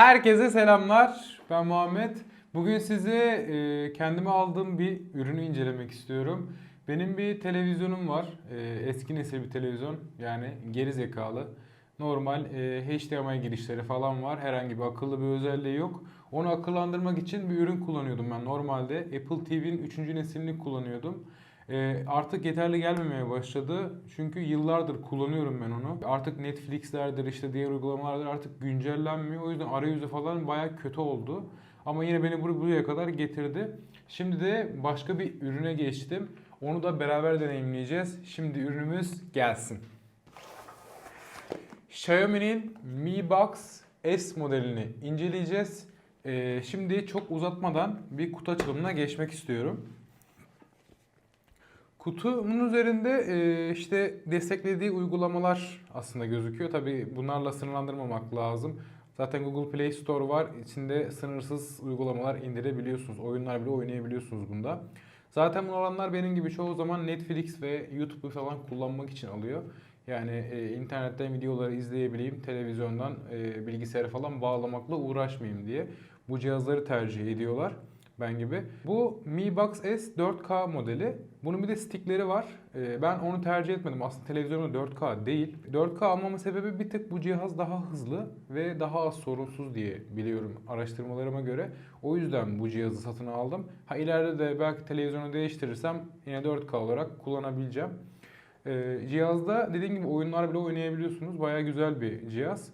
Herkese selamlar. Ben Muhammed. Bugün size e, kendime aldığım bir ürünü incelemek istiyorum. Benim bir televizyonum var. E, eski nesil bir televizyon. Yani geri zekalı. Normal e, HDMI girişleri falan var. Herhangi bir akıllı bir özelliği yok. Onu akıllandırmak için bir ürün kullanıyordum ben. Normalde Apple TV'nin 3. neslini kullanıyordum. E, artık yeterli gelmemeye başladı. Çünkü yıllardır kullanıyorum ben onu. Artık Netflix'lerdir işte diğer uygulamalardır artık güncellenmiyor. O yüzden arayüzü falan baya kötü oldu. Ama yine beni bur- buraya kadar getirdi. Şimdi de başka bir ürüne geçtim. Onu da beraber deneyimleyeceğiz. Şimdi ürünümüz gelsin. Xiaomi'nin Mi Box S modelini inceleyeceğiz. Ee, şimdi çok uzatmadan bir kutu açılımına geçmek istiyorum. Kutunun üzerinde e, işte desteklediği uygulamalar aslında gözüküyor. Tabi bunlarla sınırlandırmamak lazım. Zaten Google Play Store var. İçinde sınırsız uygulamalar indirebiliyorsunuz. Oyunlar bile oynayabiliyorsunuz bunda. Zaten bu olanlar benim gibi çoğu zaman Netflix ve YouTube'u falan kullanmak için alıyor. Yani e, internetten videoları izleyebileyim, televizyondan e, bilgisayara falan bağlamakla uğraşmayayım diye bu cihazları tercih ediyorlar ben gibi. Bu Mi Box S 4K modeli. Bunun bir de stickleri var. Ee, Ben onu tercih etmedim. Aslında televizyonu 4K değil. 4K almamın sebebi bir tık bu cihaz daha hızlı ve daha az sorunsuz diye biliyorum araştırmalarıma göre. O yüzden bu cihazı satın aldım. Ha ileride de belki televizyonu değiştirirsem yine 4K olarak kullanabileceğim. Ee, Cihazda dediğim gibi oyunlar bile oynayabiliyorsunuz. Baya güzel bir cihaz.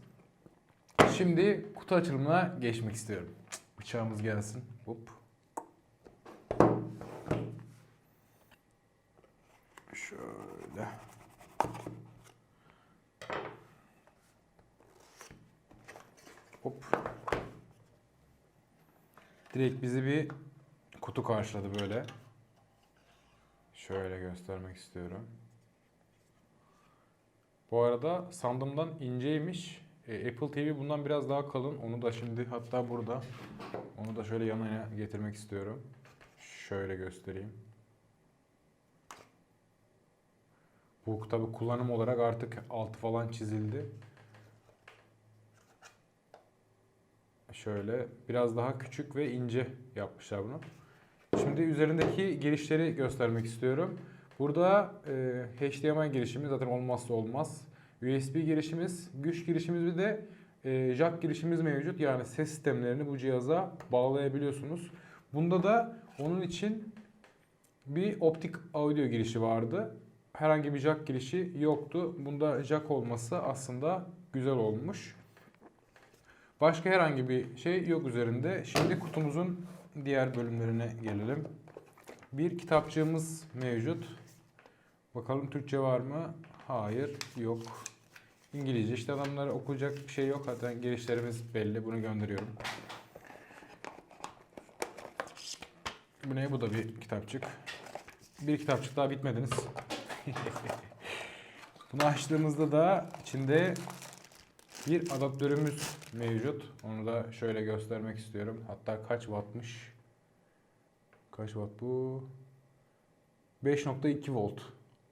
Şimdi kutu açılımına geçmek istiyorum. Bıçağımız gelsin. Hop. Şöyle. Hop. Direkt bizi bir kutu karşıladı böyle. Şöyle göstermek istiyorum. Bu arada sandığımdan inceymiş. E, Apple TV bundan biraz daha kalın. Onu da şimdi hatta burada. Onu da şöyle yanına getirmek istiyorum. Şöyle göstereyim. Bu tabi kullanım olarak artık altı falan çizildi. Şöyle biraz daha küçük ve ince yapmışlar bunu. Şimdi üzerindeki girişleri göstermek istiyorum. Burada e, HDMI girişimiz zaten olmazsa olmaz. USB girişimiz, güç girişimiz bir de e, jack girişimiz mevcut. Yani ses sistemlerini bu cihaza bağlayabiliyorsunuz. Bunda da onun için bir optik audio girişi vardı. Herhangi bir jack girişi yoktu. Bunda jack olması aslında güzel olmuş. Başka herhangi bir şey yok üzerinde. Şimdi kutumuzun diğer bölümlerine gelelim. Bir kitapçığımız mevcut. Bakalım Türkçe var mı? Hayır, yok. İngilizce. İşte adamlar okuyacak bir şey yok. Zaten girişlerimiz belli. Bunu gönderiyorum. Bu ne? Bu da bir kitapçık. Bir kitapçık daha bitmediniz. Bunu açtığımızda da içinde bir adaptörümüz mevcut. Onu da şöyle göstermek istiyorum. Hatta kaç wattmış? Kaç watt bu? 5.2 volt.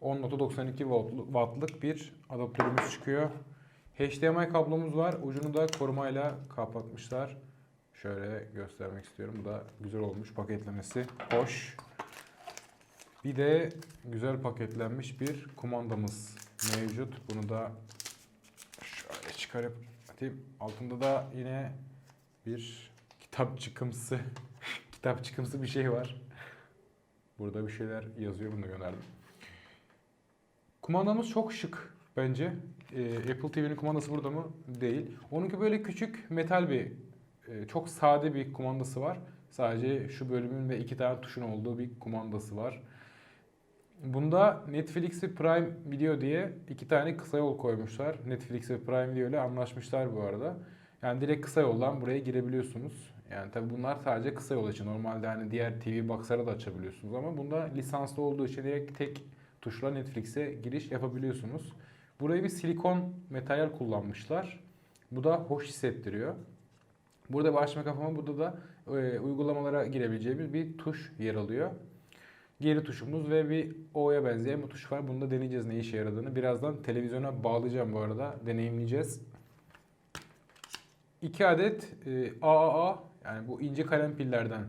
10.92 volt- wattlık bir adaptörümüz çıkıyor. HDMI kablomuz var. Ucunu da korumayla kapatmışlar. Şöyle göstermek istiyorum. Bu da güzel olmuş paketlemesi. Hoş. Bir de güzel paketlenmiş bir kumandamız mevcut. Bunu da şöyle çıkarıp atayım. Altında da yine bir kitap çıkımsı kitap çıkımsı bir şey var. Burada bir şeyler yazıyor. Bunu gönderdim. Kumandamız çok şık bence. Ee, Apple TV'nin kumandası burada mı? Değil. Onunki böyle küçük metal bir e, çok sade bir kumandası var. Sadece şu bölümün ve iki tane tuşun olduğu bir kumandası var. Bunda Netflix ve Prime Video diye iki tane kısa yol koymuşlar. Netflix ve Prime Video ile anlaşmışlar bu arada. Yani direkt kısa yoldan buraya girebiliyorsunuz. Yani tabi bunlar sadece kısa yol için. Normalde hani diğer TV box'lara da açabiliyorsunuz ama bunda lisanslı olduğu için direkt tek tuşla Netflix'e giriş yapabiliyorsunuz. Buraya bir silikon materyal kullanmışlar. Bu da hoş hissettiriyor. Burada bir açma kapama, burada da e, uygulamalara girebileceğimiz bir tuş yer alıyor. Geri tuşumuz ve bir O'ya benzeyen bir tuş var. Bunu da deneyeceğiz ne işe yaradığını. Birazdan televizyona bağlayacağım bu arada. Deneyimleyeceğiz. 2 adet e, AAA yani bu ince kalem pillerden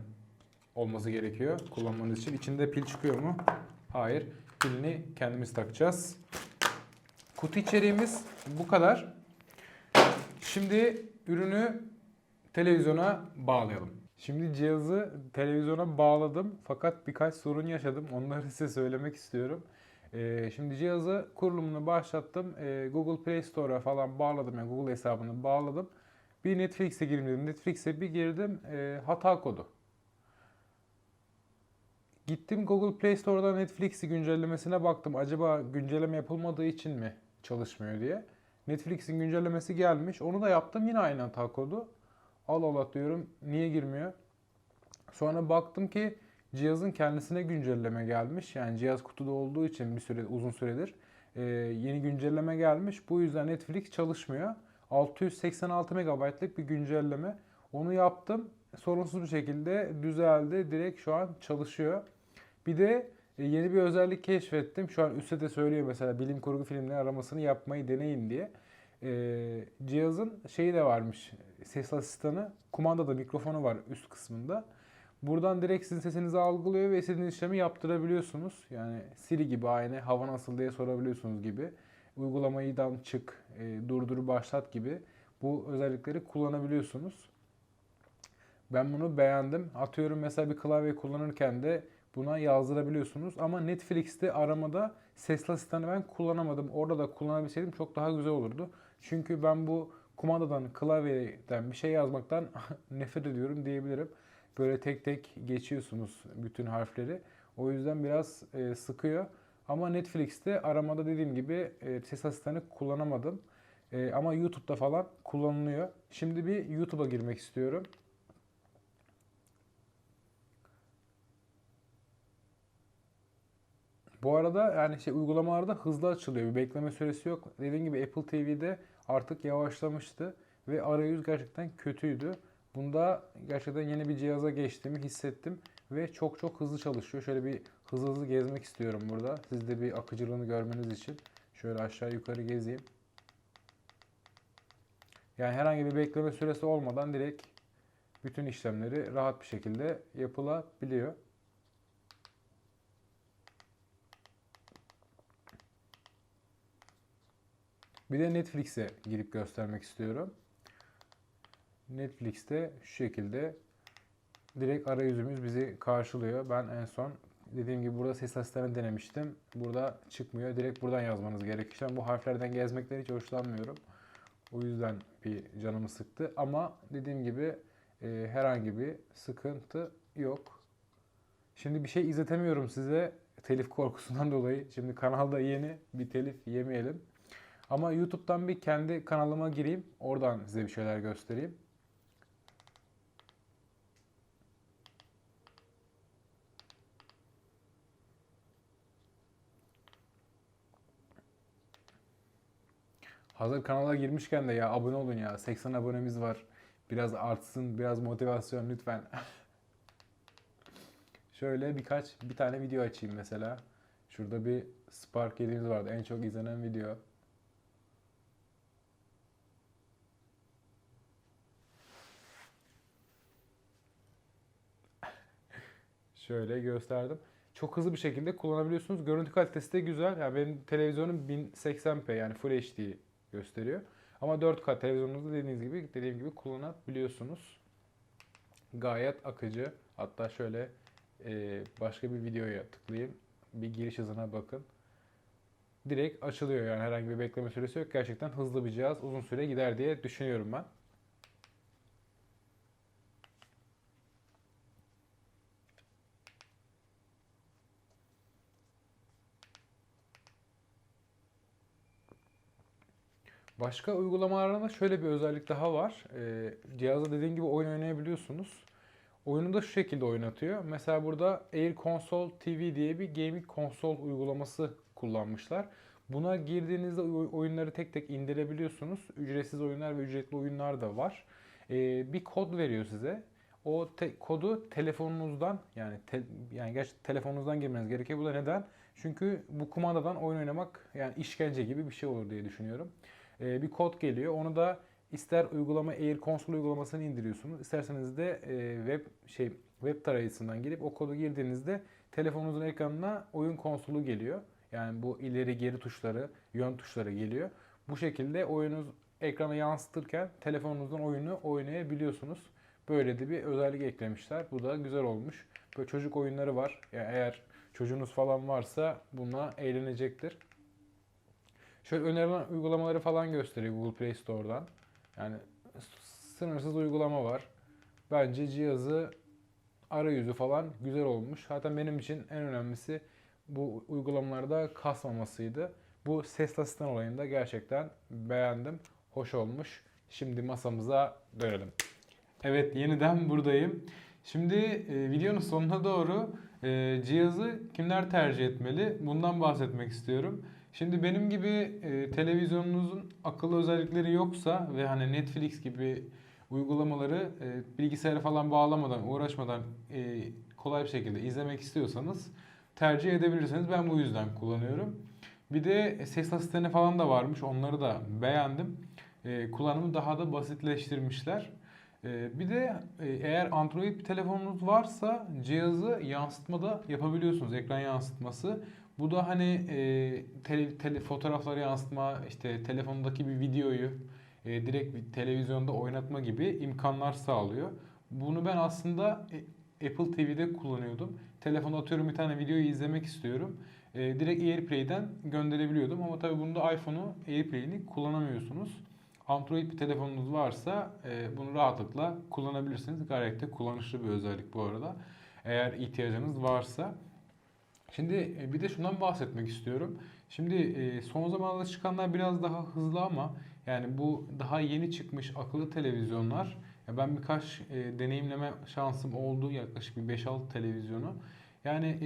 olması gerekiyor kullanmanız için. İçinde pil çıkıyor mu? Hayır. Pilini kendimiz takacağız. Kutu içeriğimiz bu kadar. Şimdi ürünü televizyona bağlayalım. Şimdi cihazı televizyona bağladım fakat birkaç sorun yaşadım. Onları size söylemek istiyorum. Ee, şimdi cihazı kurulumunu başlattım. Ee, Google Play Store'a falan bağladım. Yani Google hesabını bağladım. Bir Netflix'e gireyim dedim. Netflix'e bir girdim. Ee, hata kodu. Gittim Google Play Store'da Netflix'i güncellemesine baktım. Acaba güncelleme yapılmadığı için mi çalışmıyor diye. Netflix'in güncellemesi gelmiş. Onu da yaptım. Yine aynı hata kodu. Al Allah diyorum. Niye girmiyor? Sonra baktım ki cihazın kendisine güncelleme gelmiş. Yani cihaz kutuda olduğu için bir süre uzun süredir e, yeni güncelleme gelmiş. Bu yüzden Netflix çalışmıyor. 686 MB'lık bir güncelleme. Onu yaptım. Sorunsuz bir şekilde düzeldi. Direkt şu an çalışıyor. Bir de e, yeni bir özellik keşfettim. Şu an üstte de söylüyor mesela bilim kurgu filmleri aramasını yapmayı deneyin diye. E, cihazın şeyi de varmış. Ses asistanı. Kumandada mikrofonu var üst kısmında. Buradan direkt sizin sesinizi algılıyor ve istediğiniz işlemi yaptırabiliyorsunuz. Yani Siri gibi aynı hava nasıl diye sorabiliyorsunuz gibi. Uygulamayıdan çık, e, durdur, başlat gibi bu özellikleri kullanabiliyorsunuz. Ben bunu beğendim. Atıyorum mesela bir klavye kullanırken de buna yazdırabiliyorsunuz. Ama Netflix'te aramada sesli asistanı ben kullanamadım. Orada da kullanabilseydim çok daha güzel olurdu. Çünkü ben bu kumandadan, klavyeden bir şey yazmaktan nefret ediyorum diyebilirim. Böyle tek tek geçiyorsunuz bütün harfleri. O yüzden biraz e, sıkıyor. Ama Netflix'te aramada dediğim gibi e, ses asistanı kullanamadım. E, ama YouTube'da falan kullanılıyor. Şimdi bir YouTube'a girmek istiyorum. Bu arada yani şey uygulamalarda hızlı açılıyor. Bir bekleme süresi yok. Dediğim gibi Apple TV'de artık yavaşlamıştı ve arayüz gerçekten kötüydü. Bunda gerçekten yeni bir cihaza geçtiğimi hissettim ve çok çok hızlı çalışıyor. Şöyle bir hızlı hızlı gezmek istiyorum burada. Siz de bir akıcılığını görmeniz için. Şöyle aşağı yukarı gezeyim. Yani herhangi bir bekleme süresi olmadan direkt bütün işlemleri rahat bir şekilde yapılabiliyor. Bir de Netflix'e girip göstermek istiyorum. Netflix'te şu şekilde direkt arayüzümüz bizi karşılıyor. Ben en son dediğim gibi burada ses asistanı denemiştim. Burada çıkmıyor. Direkt buradan yazmanız gerekiyor. Ben bu harflerden gezmekten hiç hoşlanmıyorum. O yüzden bir canımı sıktı. Ama dediğim gibi e, herhangi bir sıkıntı yok. Şimdi bir şey izletemiyorum size telif korkusundan dolayı. Şimdi kanalda yeni bir telif yemeyelim. Ama YouTube'dan bir kendi kanalıma gireyim. Oradan size bir şeyler göstereyim. Hazır kanala girmişken de ya abone olun ya. 80 abonemiz var. Biraz artsın, biraz motivasyon lütfen. Şöyle birkaç, bir tane video açayım mesela. Şurada bir Spark 7'miz vardı. En çok izlenen video. Şöyle gösterdim. Çok hızlı bir şekilde kullanabiliyorsunuz. Görüntü kalitesi de güzel. Yani benim televizyonum 1080p yani Full HD gösteriyor. Ama 4K televizyonunuzda dediğiniz gibi dediğim gibi kullanabiliyorsunuz. Gayet akıcı. Hatta şöyle e, başka bir videoya tıklayayım. Bir giriş hızına bakın. Direkt açılıyor yani herhangi bir bekleme süresi yok. Gerçekten hızlı bir cihaz. Uzun süre gider diye düşünüyorum ben. Başka uygulamalarda şöyle bir özellik daha var. Ee, cihazda dediğim gibi oyun oynayabiliyorsunuz. Oyunu da şu şekilde oynatıyor. Mesela burada Air Console TV diye bir gaming konsol uygulaması kullanmışlar. Buna girdiğinizde oy- oyunları tek tek indirebiliyorsunuz. Ücretsiz oyunlar ve ücretli oyunlar da var. Ee, bir kod veriyor size. O te- kodu telefonunuzdan yani te- yani gerçi telefonunuzdan girmeniz gerekiyor. Bu da neden? Çünkü bu kumandadan oyun oynamak yani işkence gibi bir şey olur diye düşünüyorum. Ee, bir kod geliyor. Onu da ister uygulama Air Console uygulamasını indiriyorsunuz. isterseniz de e, web şey web tarayıcısından girip o kodu girdiğinizde telefonunuzun ekranına oyun konsolu geliyor. Yani bu ileri geri tuşları, yön tuşları geliyor. Bu şekilde oyunuz ekrana yansıtırken telefonunuzdan oyunu oynayabiliyorsunuz. Böyle de bir özellik eklemişler. Bu da güzel olmuş. Böyle çocuk oyunları var. Yani eğer çocuğunuz falan varsa buna eğlenecektir. Şöyle önerilen uygulamaları falan gösteriyor Google Play Store'dan. Yani sınırsız uygulama var. Bence cihazı arayüzü falan güzel olmuş. Zaten benim için en önemlisi bu uygulamalarda kasmamasıydı. Bu ses asistan olayında gerçekten beğendim. Hoş olmuş. Şimdi masamıza dönelim. Evet yeniden buradayım. Şimdi e, videonun sonuna doğru e, cihazı kimler tercih etmeli bundan bahsetmek istiyorum. Şimdi benim gibi e, televizyonunuzun akıllı özellikleri yoksa ve hani Netflix gibi uygulamaları e, bilgisayara falan bağlamadan, uğraşmadan e, kolay bir şekilde izlemek istiyorsanız tercih edebilirsiniz. Ben bu yüzden kullanıyorum. Bir de ses asistanı falan da varmış. Onları da beğendim. E, kullanımı daha da basitleştirmişler. E, bir de e, eğer Android bir telefonunuz varsa cihazı yansıtmada yapabiliyorsunuz. Ekran yansıtması. Bu da hani e, tele, tele, fotoğrafları yansıtma, işte telefondaki bir videoyu e, direkt televizyonda oynatma gibi imkanlar sağlıyor. Bunu ben aslında e, Apple TV'de kullanıyordum. Telefonda atıyorum bir tane videoyu izlemek istiyorum. E, direkt AirPlay'den gönderebiliyordum ama tabii bunda iPhone'u AirPlay'ini kullanamıyorsunuz. Android bir telefonunuz varsa e, bunu rahatlıkla kullanabilirsiniz. Gayet de kullanışlı bir özellik bu arada. Eğer ihtiyacınız varsa. Şimdi e, bir de şundan bahsetmek istiyorum. Şimdi e, son zamanlarda çıkanlar biraz daha hızlı ama yani bu daha yeni çıkmış akıllı televizyonlar. Ya ben birkaç e, deneyimleme şansım oldu yaklaşık bir 5-6 televizyonu. Yani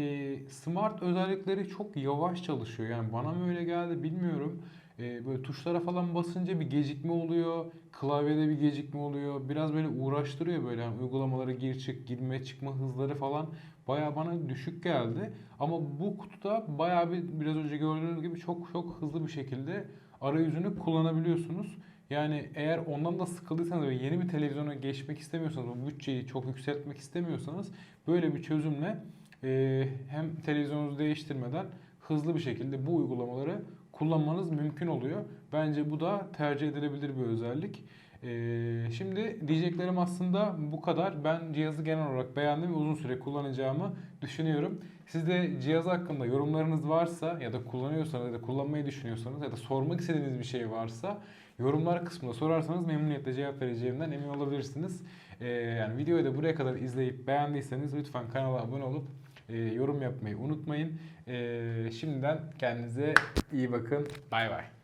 smart özellikleri çok yavaş çalışıyor. Yani bana mı öyle geldi bilmiyorum. E, böyle tuşlara falan basınca bir gecikme oluyor. Klavyede bir gecikme oluyor. Biraz böyle uğraştırıyor böyle yani uygulamaları gir çık, girme çıkma hızları falan baya bana düşük geldi. Ama bu kutuda baya bir biraz önce gördüğünüz gibi çok çok hızlı bir şekilde arayüzünü kullanabiliyorsunuz. Yani eğer ondan da sıkıldıysanız ve yeni bir televizyona geçmek istemiyorsanız, bu bütçeyi çok yükseltmek istemiyorsanız böyle bir çözümle e, hem televizyonunuzu değiştirmeden hızlı bir şekilde bu uygulamaları kullanmanız mümkün oluyor. Bence bu da tercih edilebilir bir özellik. Ee, şimdi diyeceklerim aslında bu kadar. Ben cihazı genel olarak beğendim ve uzun süre kullanacağımı düşünüyorum. Siz de cihaz hakkında yorumlarınız varsa ya da kullanıyorsanız ya da kullanmayı düşünüyorsanız ya da sormak istediğiniz bir şey varsa yorumlar kısmında sorarsanız memnuniyetle cevap vereceğimden emin olabilirsiniz. Ee, yani videoyu da buraya kadar izleyip beğendiyseniz lütfen kanala abone olup e, yorum yapmayı unutmayın. E, şimdiden kendinize iyi bakın. Bay bay.